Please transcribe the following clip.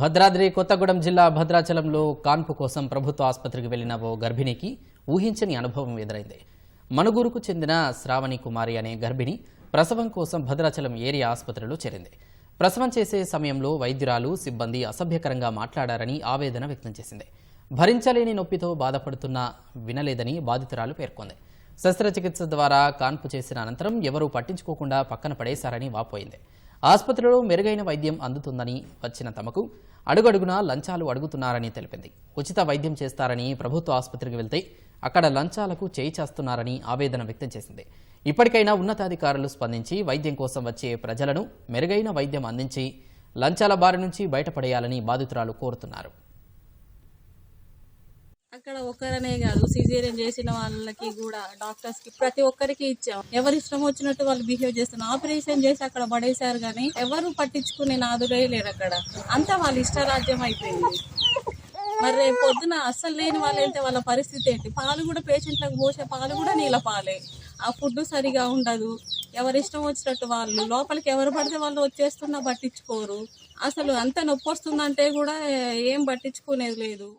భద్రాద్రి కొత్తగూడెం జిల్లా భద్రాచలంలో కాన్పు కోసం ప్రభుత్వ ఆసుపత్రికి వెళ్ళిన ఓ గర్భిణికి ఊహించని అనుభవం ఎదురైంది. మనుగూరుకు చెందిన శ్రావణి కుమారి అనే గర్భిణి ప్రసవం కోసం భద్రాచలం ఏరియా ఆసుపత్రిలో చేరింది. ప్రసవం చేసే సమయంలో వైద్యురాలు సిబ్బంది అసభ్యకరంగా మాట్లాడారని ఆవేదన వ్యక్తం చేసింది. భరించలేని నొప్పితో బాధపడుతున్నా వినలేదని బాధితురాలు పేర్కొంది. శస్త్రచికిత్స ద్వారా కాన్పు చేసిన అనంతరం ఎవరూ పట్టించుకోకుండా పక్కన పడేశారని వాపోయింది. ఆసుపత్రిలో మెరుగైన వైద్యం అందుతుందని వచ్చిన తమకు అడుగడుగునా లంచాలు అడుగుతున్నారని తెలిపింది. ఉచిత వైద్యం చేస్తారని ప్రభుత్వ ఆసుపత్రికి వెళ్తే అక్కడ లంచాలకు చేయి చేస్తున్నారని ఆవేదన వ్యక్తం చేసింది. ఇప్పటికైనా ఉన్నతాధికారులు స్పందించి వైద్యం కోసం వచ్చే ప్రజలను మెరుగైన వైద్యం అందించి లంచాల బారి నుంచి బయటపడేయాలని బాధితురాలు కోరుతున్నారు. అక్కడ ఒక్కరనే కాదు సిజేరియన్ చేసిన వాళ్ళకి కూడా డాక్టర్స్కి ప్రతి ఒక్కరికి ఇచ్చాం. ఎవరి ఇష్టం వచ్చినట్టు వాళ్ళు బిహేవ్ చేస్తున్నారు. ఆపరేషన్ చేసి అక్కడ పడేశారు కానీ ఎవరు పట్టించుకునే నాదుడే లేరు అక్కడ. అంతా వాళ్ళ ఇష్టరాజ్యం అయిపోయింది. మరి రేపు పొద్దున అస్సలు లేని వాళ్ళు వెళ్తే వాళ్ళ పరిస్థితి ఏంటి? పాలు కూడా పేషెంట్లకు పోసే పాలు కూడా నీళ్ళ పాలే. ఆ ఫుడ్ సరిగా ఉండదు. ఎవరి ఇష్టం వచ్చినట్టు వాళ్ళు లోపలికి ఎవరు పడితే వాళ్ళు వచ్చేస్తున్నా పట్టించుకోరు. అసలు అంత నొప్పి వస్తుందంటే కూడా ఏం పట్టించుకునేది లేదు.